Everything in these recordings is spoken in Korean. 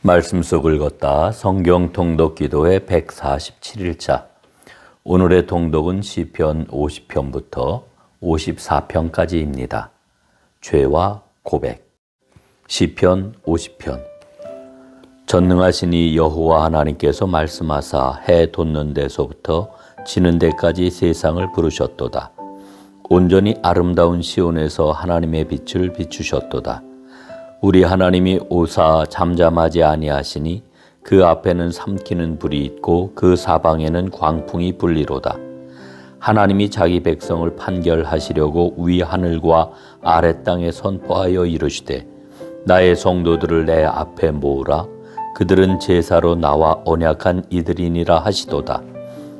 말씀 속을 걷다 성경 통독 기도회 147일차 오늘의 통독은 시편 50편부터 54편까지입니다. 죄와 고백 시편 50편 전능하시니 여호와 하나님께서 말씀하사 해 돋는 데서부터 지는 데까지 세상을 부르셨도다. 온전히 아름다운 시온에서 하나님의 빛을 비추셨도다. 우리 하나님이 오사 잠잠하지 아니하시니 그 앞에는 삼키는 불이 있고 그 사방에는 광풍이 불리로다. 하나님이 자기 백성을 판결하시려고 위 하늘과 아래 땅에 선포하여 이르시되 나의 성도들을 내 앞에 모으라 그들은 제사로 나와 언약한 이들이니라 하시도다.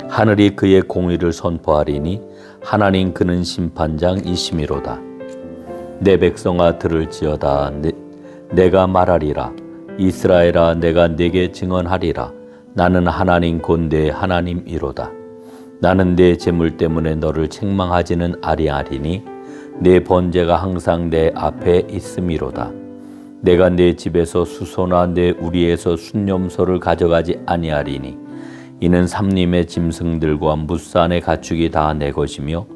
하늘이 그의 공의를 선포하리니 하나님 그는 심판장이시미로다. 내 백성아 들을지어다 내, 내가 말하리라. 이스라엘아 내가 내게 증언하리라. 나는 하나님 곤대 하나님이로다. 나는 내 재물 때문에 너를 책망하지는 아리하리니 내 번제가 항상 내 앞에 있음이로다. 내가 내 집에서 수소나 내 우리에서 순념소를 가져가지 아니하리니 이는 삼림의 짐승들과 무산의 가축이 다 내 것이며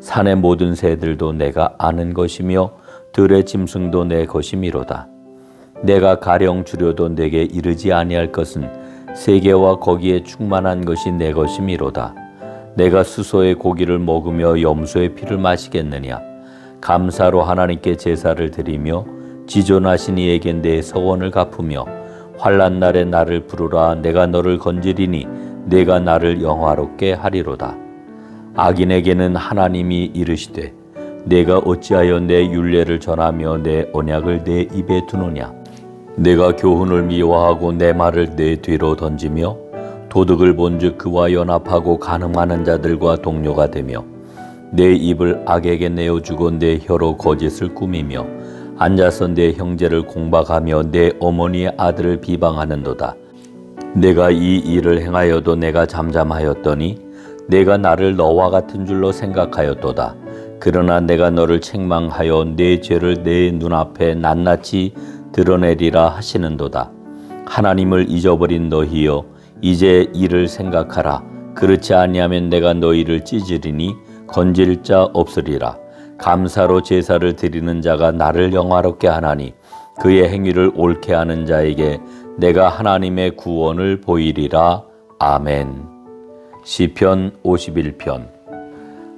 산의 모든 새들도 내가 아는 것이며 들의 짐승도 내 것이미로다. 내가 가령 주려도 내게 이르지 아니할 것은 세계와 거기에 충만한 것이 내 것이미로다. 내가 수소의 고기를 먹으며 염소의 피를 마시겠느냐? 감사로 하나님께 제사를 드리며 지존하신 이에게 내 서원을 갚으며 환란 날에 나를 부르라 내가 너를 건지리니 내가 나를 영화롭게 하리로다. 악인에게는 하나님이 이르시되 내가 어찌하여 내 율례를 전하며 내 언약을 내 입에 두느냐 내가 교훈을 미워하고 내 말을 내 뒤로 던지며 도둑을 본즉 그와 연합하고 가늠하는 자들과 동료가 되며 내 입을 악에게 내어주고 내 혀로 거짓을 꾸미며 앉아서 내 형제를 공박하며 내 어머니의 아들을 비방하는도다 내가 이 일을 행하여도 내가 잠잠하였더니 내가 나를 너와 같은 줄로 생각하였도다. 그러나 내가 너를 책망하여 내 죄를 내 눈앞에 낱낱이 드러내리라 하시는도다. 하나님을 잊어버린 너희여 이제 이를 생각하라. 그렇지 아니하면 내가 너희를 찢으리니 건질 자 없으리라. 감사로 제사를 드리는 자가 나를 영화롭게 하나니 그의 행위를 옳게 하는 자에게 내가 하나님의 구원을 보이리라. 아멘. 시편 51편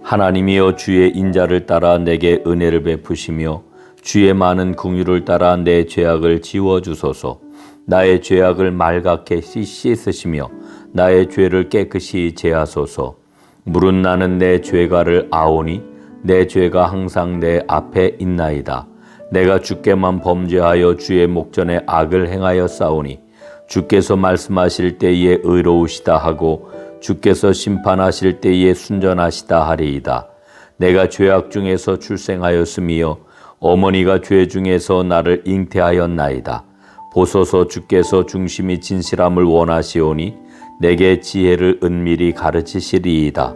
하나님이여 주의 인자를 따라 내게 은혜를 베푸시며 주의 많은 궁유를 따라 내 죄악을 지워 주소서. 나의 죄악을 말갛게 씻으시며 나의 죄를 깨끗이 제하소서. 물은 나는 내 죄가를 아오니 내 죄가 항상 내 앞에 있나이다. 내가 주께만 범죄하여 주의 목전에 악을 행하여 싸우니 주께서 말씀하실 때에 의로우시다 하고 주께서 심판하실 때에 순전하시다 하리이다. 내가 죄악 중에서 출생하였으며 어머니가 죄 중에서 나를 잉태하였나이다. 보소서 주께서 중심이 진실함을 원하시오니 내게 지혜를 은밀히 가르치시리이다.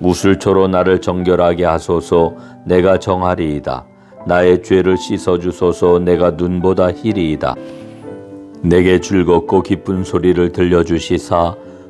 우슬초로 나를 정결하게 하소서 내가 정하리이다. 나의 죄를 씻어 주소서 내가 눈보다 희리이다. 내게 즐겁고 기쁜 소리를 들려주시사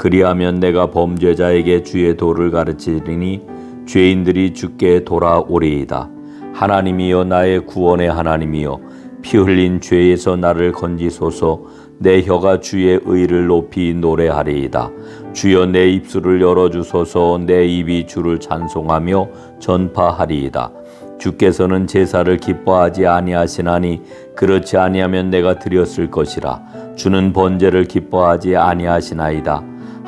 그리하면 내가 범죄자에게 주의 도를 가르치리니 죄인들이 주께 돌아오리이다. 하나님이여 나의 구원의 하나님이여 피 흘린 죄에서 나를 건지소서 내 혀가 주의 의를 높이 노래하리이다. 주여 내 입술을 열어주소서 내 입이 주를 찬송하며 전파하리이다. 주께서는 제사를 기뻐하지 아니하시나니 그렇지 아니하면 내가 드렸을 것이라 주는 번제를 기뻐하지 아니하시나이다.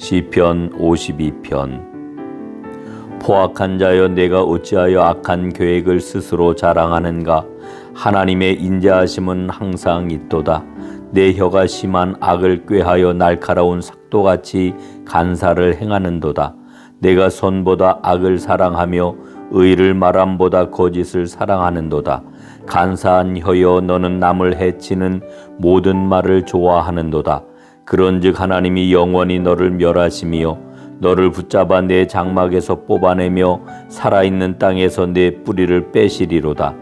시편 52편. 포악한 자여 내가 어찌하여 악한 계획을 스스로 자랑하는가? 하나님의 인자하심은 항상 있도다. 내 혀가 심한 악을 꾀하여 날카로운 삭도같이 간사를 행하는도다. 내가 선보다 악을 사랑하며 의를 말함보다 거짓을 사랑하는도다. 간사한 혀여 너는 남을 해치는 모든 말을 좋아하는도다 그런즉 하나님이 영원히 너를 멸하시며 너를 붙잡아 내 장막에서 뽑아내며 살아있는 땅에서 내 뿌리를 빼시리로다.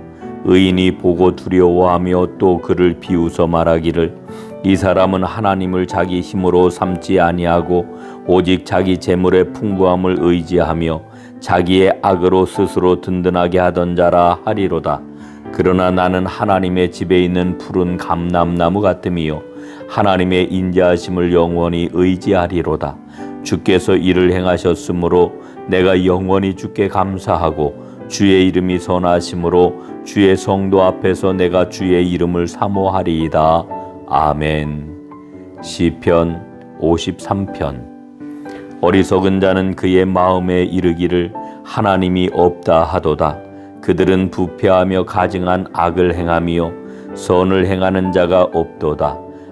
의인이 보고 두려워하며 또 그를 비웃어 말하기를 이 사람은 하나님을 자기 힘으로 삼지 아니하고 오직 자기 재물의 풍부함을 의지하며 자기의 악으로 스스로 든든하게 하던 자라 하리로다. 그러나 나는 하나님의 집에 있는 푸른 감람나무 같음이요 하나님의 인자하심을 영원히 의지하리로다. 주께서 이를 행하셨으므로 내가 영원히 주께 감사하고 주의 이름이 선하심으로 주의 성도 앞에서 내가 주의 이름을 사모하리이다. 아멘. 시편 53편 어리석은 자는 그의 마음에 이르기를 하나님이 없다 하도다. 그들은 부패하며 가증한 악을 행하며 선을 행하는 자가 없도다.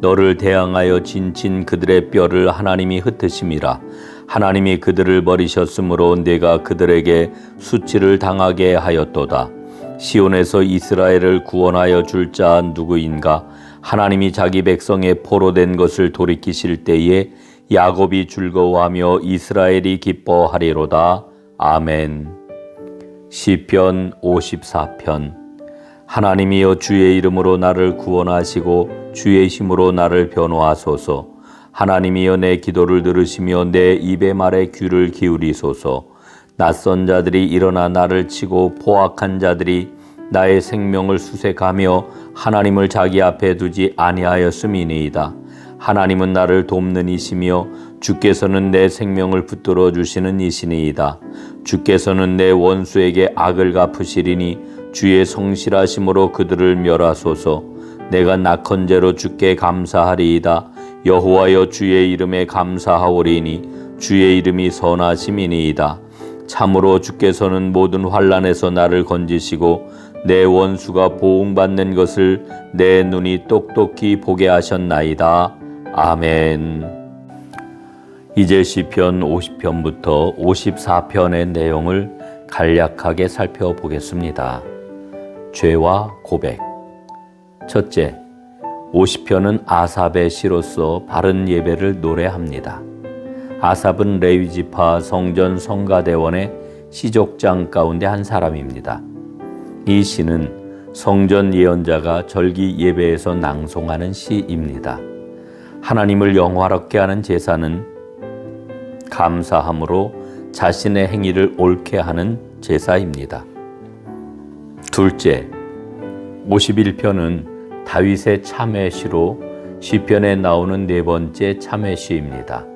너를 대항하여 진친 그들의 뼈를 하나님이 흩으심이라. 하나님이 그들을 버리셨으므로 내가 그들에게 수치를 당하게 하였도다. 시온에서 이스라엘을 구원하여 줄 자 누구인가? 하나님이 자기 백성의 포로된 것을 돌이키실 때에 야곱이 즐거워하며 이스라엘이 기뻐하리로다. 아멘. 시편 54편. 하나님이여 주의 이름으로 나를 구원하시고 주의 힘으로 나를 변호하소서. 하나님이여 내 기도를 들으시며 내 입의 말에 귀를 기울이소서. 낯선 자들이 일어나 나를 치고 포악한 자들이 나의 생명을 수색하며 하나님을 자기 앞에 두지 아니하였음이니이다. 하나님은 나를 돕는 이시며 주께서는 내 생명을 붙들어 주시는 이시니이다. 주께서는 내 원수에게 악을 갚으시리니 주의 성실하심으로 그들을 멸하소서. 내가 낙헌제로 주께 감사하리이다. 여호와여 주의 이름에 감사하오리니 주의 이름이 선하심이니이다. 참으로 주께서는 모든 환란에서 나를 건지시고 내 원수가 보응받는 것을 내 눈이 똑똑히 보게 하셨나이다. 아멘. 이제 시편 50편부터 54편의 내용을 간략하게 살펴보겠습니다. 죄와 고백. 첫째, 50편은 아삽의 시로서 바른 예배를 노래합니다. 아삽은 레위지파 성전 성가대원의 시족장 가운데 한 사람입니다. 이 시는 성전 예언자가 절기 예배에서 낭송하는 시입니다. 하나님을 영화롭게 하는 제사는 감사함으로 자신의 행위를 옳게 하는 제사입니다. 둘째, 51편은 다윗의 참회시로 시편에 나오는 네 번째 참회시입니다.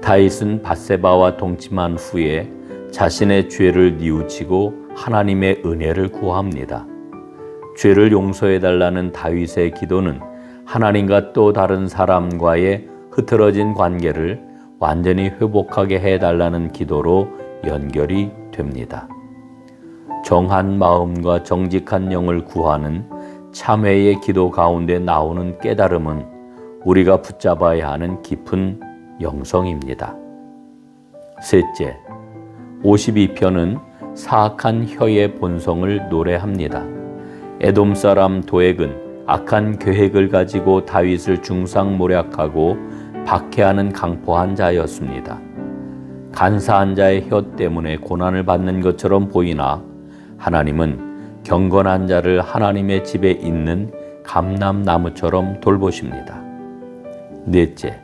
다윗은 바세바와 동침한 후에 자신의 죄를 뉘우치고 하나님의 은혜를 구합니다. 죄를 용서해 달라는 다윗의 기도는 하나님과 또 다른 사람과의 흐트러진 관계를 완전히 회복하게 해 달라는 기도로 연결이 됩니다. 정한 마음과 정직한 영을 구하는 참회의 기도 가운데 나오는 깨달음은 우리가 붙잡아야 하는 깊은 영성입니다. 셋째, 52편은 사악한 혀의 본성을 노래합니다. 에돔 사람 도액은 악한 계획을 가지고 다윗을 중상모략하고 박해하는 강포한 자였습니다. 간사한 자의 혀 때문에 고난을 받는 것처럼 보이나 하나님은 경건한 자를 하나님의 집에 있는 감람나무처럼 돌보십니다. 넷째,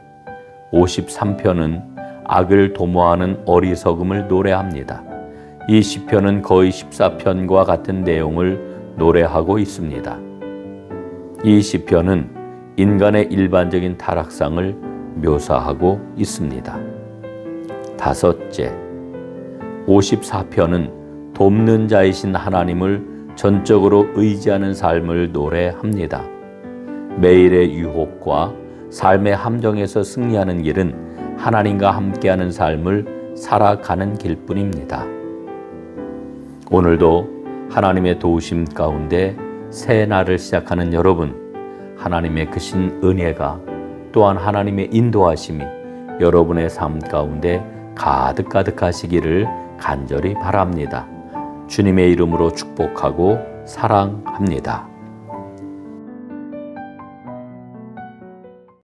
53편은 악을 도모하는 어리석음을 노래합니다. 이 시편은 거의 14편과 같은 내용을 노래하고 있습니다. 이 시편은 인간의 일반적인 타락상을 묘사하고 있습니다. 다섯째, 54편은 돕는 자이신 하나님을 전적으로 의지하는 삶을 노래합니다. 매일의 유혹과 삶의 함정에서 승리하는 길은 하나님과 함께하는 삶을 살아가는 길뿐입니다. 오늘도 하나님의 도우심 가운데 새 날을 시작하는 여러분, 하나님의 크신 은혜가 또한 하나님의 인도하심이 여러분의 삶 가운데 가득가득 하시기를 간절히 바랍니다. 주님의 이름으로 축복하고 사랑합니다.